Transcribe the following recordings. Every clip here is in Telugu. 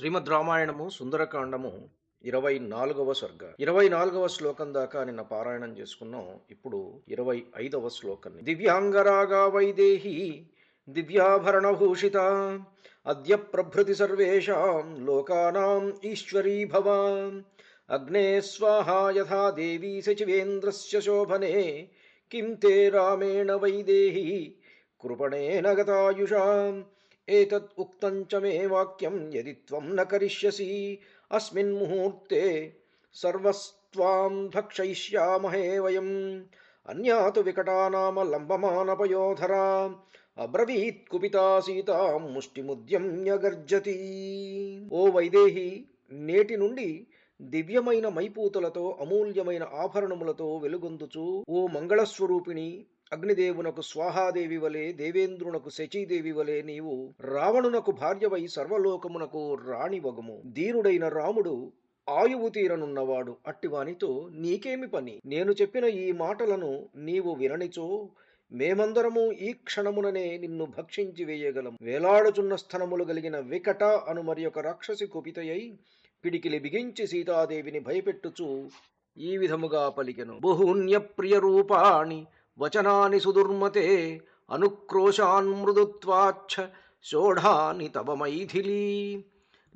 శ్రీమద్ రామాయణము సుందరకాండము ఇరవై నాలుగవ సర్గ ఇరవై నాలుగవ శ్లోకం దాకా నిన్న పారాయణం చేసుకున్నాం. ఇప్పుడు ఇరవై ఐదవ శ్లోకం. దివ్యాంగరాగా వైదేహి దివ్యాభరణభూషిత అద్య ప్రభృతి సర్వేషాం లోకానాం ఈశ్వరీ భవ. అగ్నే స్వాహా యథా దేవీ సచివేంద్రస్య శోభనే. కిం తే రామేణ వైదేహి కృపణేన గతాయుషాం. ఏతద్ ఉక్తం చ మే వాక్యం యది త్వం న కరిష్యసి అస్మిన్ ముహూర్తే సర్వస్త్వాం భక్షయిష్యామహే వయం అన్యాతు వికటా నామ లంబమానపయోధరా అబ్రవీత్ కుపితా సీతాం ముష్టిముద్యమ్య గర్జతి ఓ వైదేహి నేటి నుండి దివ్యమైన మైపూతలతో అమూల్యమైన ఆభరణములతో వెలుగొందుచు ఓ మంగళస్వరూపిణి అగ్నిదేవునకు స్వాహాదేవి వలె దేవేంద్రునకు శచీదేవి వలె నీవు రావణునకు భార్యవై సర్వలోకమునకు రాణివగుము. ధీరుడైన రాముడు ఆయువు తీరనున్నవాడు. అట్టివానితో నీకేమి పని? నేను చెప్పిన ఈ మాటలను నీవు విననిచో. మేమందరము ఈ క్షణముననే నిన్ను భక్షించి వేయగలం. వేలాడుచున్న స్థనములు కలిగిన వికట అను మరి ఒక రాక్షసి కుపితయై పిడికిలి బిగించి సీతాదేవిని భయపెట్టుచు ఈ విధముగా పలికెను. బహూన్య ప్రియ రూపాణి वचनानि सुदुर्मते अनुक्रोशान्मृदुत्वाच्छ सोढानि तव मैथिली।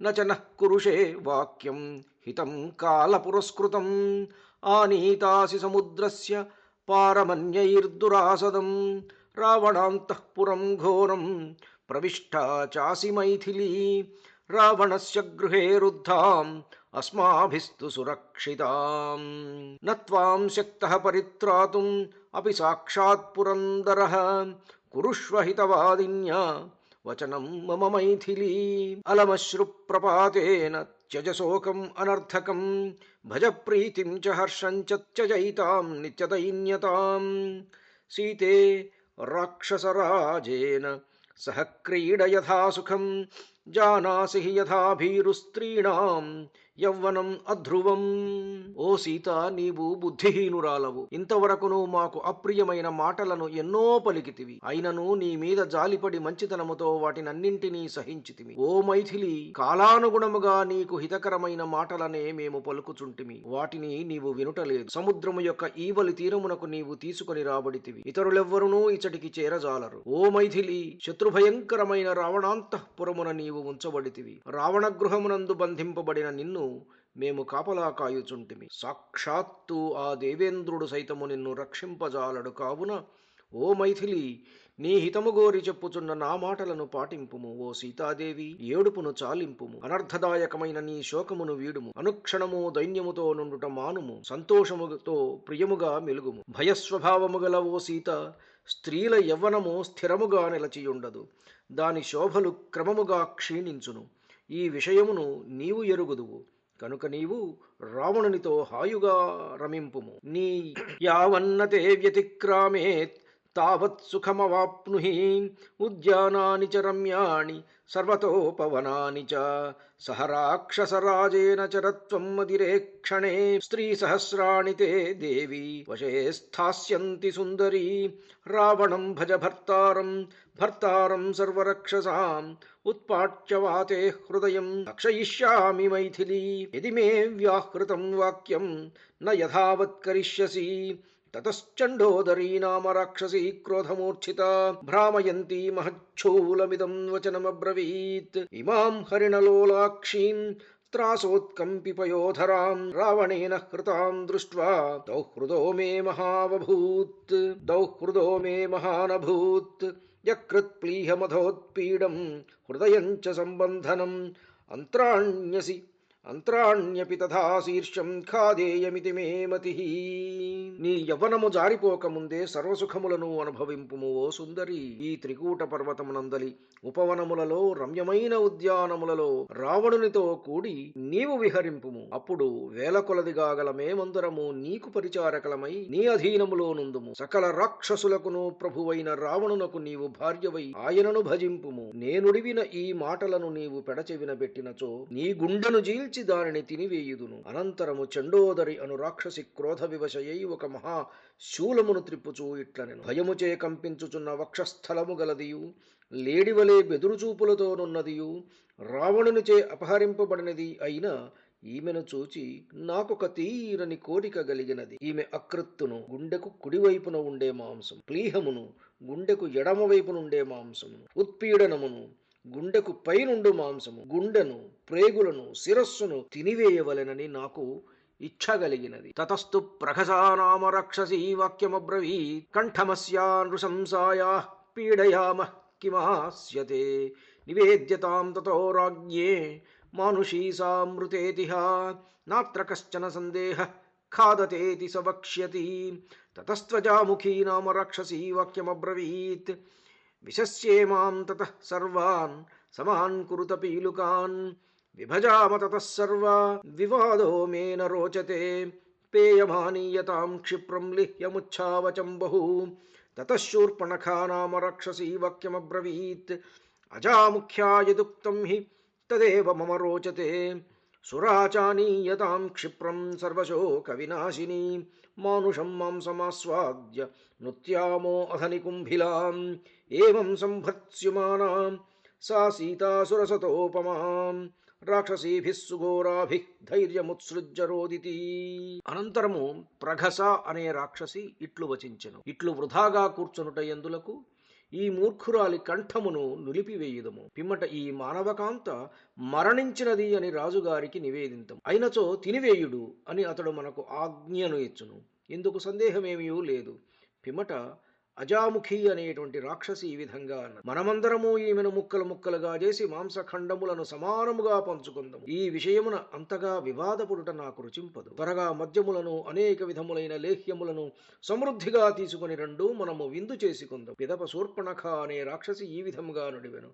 न च नः कुरुषे वाक्यं हितं कालपुरस्कृतम् आनीतासि समुद्रस्य पारमन्यैर्दुरासदं रावणान्तः पुरम् घोरम् प्रविष्टा चासि मैथिली। रावणस्य गृहे रुद्धाम् अस्माभिस्तु सुरक्षिताम्। न त्वां शक्तः परित्रातुम् अपि साक्षात्पुरन्दरः कुरुष्व हितवादिन्या वचनं मम मैथिली। अलमश्रुप्रपातेन त्यज शोकम् अनर्थकं भज प्रीतिं च हर्षं च त्यजयितां नित्यदैन्यतां सीते राक्षसराजेन सह क्रीड यथा सुखम् జానాసి హి యథా భీరుస్త్రీణాం యవ్వనం అధ్రువం. ఓ సీత నీవు బుద్ధిహీనురాలవు. ఇంతవరకును మాకు అప్రియమైన మాటలను ఎన్నో పలికితివి. అయినను నీ మీద జాలిపడి మంచితనముతో వాటినన్నింటినీ సహించితిమి. ఓ మైథిలి కాలానుగుణముగా నీకు హితకరమైన మాటలనే మేము పలుకుచుంటిమి. వాటిని నీవు వినుటలేదు. సముద్రము యొక్క ఈవలి తీరమునకు నీవు తీసుకొని రాబడితివి. ఇతరులెవ్వరునూ ఇచ్చటికి చేరజాలరు. ఓ మైథిలి శత్రుభయంకరమైన రావణాంతఃపురమున నీవు ఉంచబడితివి. రావణ గృహమునందు బంధింపబడిన నిన్ను మేము కాపలా కాయుచుంటిమి. సాక్షాత్తు ఆ దేవేంద్రుడు సైతము నిన్ను రక్షింపజాలడు కావున ఓ మైథిలి నీ హితము గోరి చెప్పుచున్న నా మాటలను పాటింపుము. ఓ సీతాదేవి ఏడుపును చాలింపుము. అనర్థదాయకమైన నీ శోకమును వీడుము. అనుక్షణము దైన్యముతో నుండుట మానుము. సంతోషముతో ప్రియముగా మెలుగుము. భయస్వభావము గల ఓ సీత స్త్రీల యవ్వనము స్థిరముగా నిలచియుండదు. దాని శోభలు క్రమముగా క్షీణించును. ఈ విషయమును నీవు ఎరుగుదువు. కనుక నీవు రావణునితో హాయుగా రమింపుము. నీ యావన్నతే వ్యతిక్రామేత్ तावत् सुखमवाप्नुहि। उद्यानानि च रम्याणि, सर्वतोपवनानि च। सह राक्षसराजेन च रत्वम् अतिरेक्षणे स्त्रीसहस्राणि ते देवी, वशे स्थास्यन्ति सुन्दरी। रावणम् भज भर्तारम् भर्तारम् सर्वरक्षसाम्। उत्पाट्य वाते हृदयम् रक्षयिष्यामि मैथिली। यदि मे व्याहृतम् वाक्यम् न यथावत् करिष्यसि। తతశ్చండోదరీ నామ రాక్షసీ క్రోధమూర్ఛిత భ్రామయంతి మహచ్చూలమిదం వచనమబ్రవీత్ ఇమాం హరిణలోలాక్షీం త్రాసోత్కంపిపయోధరాం రావణేన హృతాం దృష్ట్వా దౌహృదో మే మహావభూత్ దౌహృదో మే మహానభూత్ యకృత్ప్లీహమధోత్పీడం హృదయం చ సంబంధనం అంత్రాణ్యసి అంత్రాణ్యపి తథా శీర్షం ఖాదేయమితి మే మతి. నీ యవ్వనము జారిపోకముందే సర్వసుఖములను అనుభవింపుము ఓ సుందరి. ఈ త్రికూట పర్వతమునందలి ఉపవనములలో రమ్యమైన ఉద్యానములలో రావణునితో కూడి నీవు విహరింపుము. అప్పుడు వేల కొలదిగా గల మేమందరము నీకు పరిచారకలమై నీ అధీనములో నుందుము. సకల రాక్షసులకును ప్రభువైన రావణునకు నీవు భార్యవై ఆయనను భజింపుము. నేనుడివిన ఈ మాటలను నీవు పెడచెవిన పెట్టినచో నీ గుండెను జీల్చి పిలిచి దానిని తినివేయుదును. అనంతరము చండోదరి అను రాక్షసి క్రోధ వివశయై ఒక మహా శూలమును త్రిప్పుచూ ఇట్లనెను. భయముచే కంపించుచున్న వక్షస్థలము గలదియు లేడివలే బెదురుచూపులతోనున్నదియు రావణునిచే అపహరింపబడినది అయిన ఈమెను చూచి నాకొక తీరని కోరిక కలిగినది ఈమె అకృత్తును గుండెకు కుడివైపున ఉండే మాంసం ప్లీహమును గుండెకు ఎడమవైపున ఉండే మాంసము ఉత్పీడనమును గుండెకు పైనుండు మాంసము గుండెను ప్రేగులను శిరస్సును తినివేయవలెనని నాకు ఇచ్ఛ కలిగినది తతస్తు ప్రహసానామ రక్షసీ వాక్యమబ్రవీ కంఠమస్యా నృశంసాయా పీడయామ కిమాస్యతే నివేద్యతాం తతో రాజ్ఞే మానుషీ సామృతేతిహ నాత్ర కశ్చన సందేహ ఖాదతేతి సవక్ష్యతి తతస్త్వజాముఖీ నామ రాక్షసీ వాక్యమబ్రవీత్. విశస్యే మాం తతః సర్వాన్ సమాన్ కురుత పీలుకాన్ విభజామ తతః సర్వా వివాదో మే న రోచతే పేయమానీయతాం క్షిప్రం లిహ్యముచ్ఛావచం బహు తతః శూర్పణఖా నామ రక్షసీ వాక్యమబ్రవీత్ అజాముఖ్యాయదుక్తం హి తదేవ మమ రోచతే సురాచానీయతాం క్షిప్రం సర్వశో కవినాశిని మానుషం మాంసమాస్వాద్య నృత్యామో అహని కుంభిలాం ఏం సంభర్త్స్యుమానాం సా సీతాసురసతోపమాం రాక్షసీభిः సుఘోరాభిः ధైర్యముత్సృజ్య రోదితి అనంతరము ప్రఘస అనే రాక్షసి ఇట్లు వచించెను. ఇట్లు వృధాగా కూర్చునుట ఎందులకు? ఈ మూర్ఖురాలి కంఠమును నులిపివేయుదము. పిమ్మట ఈ మానవకాంత మరణించినది అని రాజుగారికి నివేదింతం అయినచో తినివేయుడు అని అతడు మనకు ఆజ్ఞను ఇచ్చును. ఇందుకు సందేహమేమీ లేదు. పిమ్మట అజాముఖి అనేటువంటి రాక్షసి ఈ విధంగా అన్నది. మనమందరము ఈమెను ముక్కలు ముక్కలుగా చేసి మాంసఖండములను సమానముగా పంచుకుందాము. ఈ విషయమున అంతగా వివాదపుడుట నాకు రుచింపదు. త్వరగా మద్యములను అనేక విధములైన లేహ్యములను సమృద్ధిగా తీసుకుని రెండు మనము విందు చేసుకుందాం పిదప శూర్పణఖ అనే రాక్షసి ఈ విధముగా నుడివెను.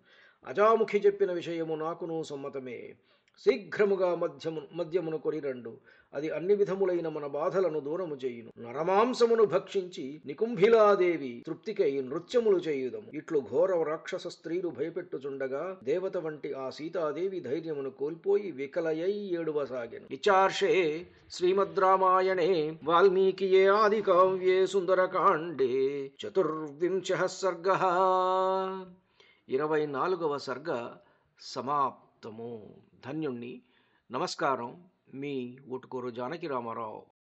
అజాముఖి చెప్పిన విషయము నాకును సమ్మతమే. శీఘ్రముగా మధ్యము మద్యమును కొనిరండు. అది అన్ని విధములైన మన బాధలను దూరము చేయును. నరమాంసమును భక్షించి నికుంభిలాదేవి తృప్తికై నృత్యములు చేయుదము. ఇట్లు ఘోర రాక్షస స్త్రీలు భయపెట్టుచుండగా దేవత వంటి ఆ సీతాదేవి ధైర్యమును కోల్పోయి వికలయై ఏడువసాగెను. విచార్షే శ్రీమద్ రామాయణే వాల్మీకియే ఆది కావ్యే సుందరకాండే చతుర్వింశ సర్గ. ఇరవై నాలుగవ సర్గ సమాప్తము. ధన్యుణ్ణి. నమస్కారం. మీ ఊటుకూరు జానకి రామారావు.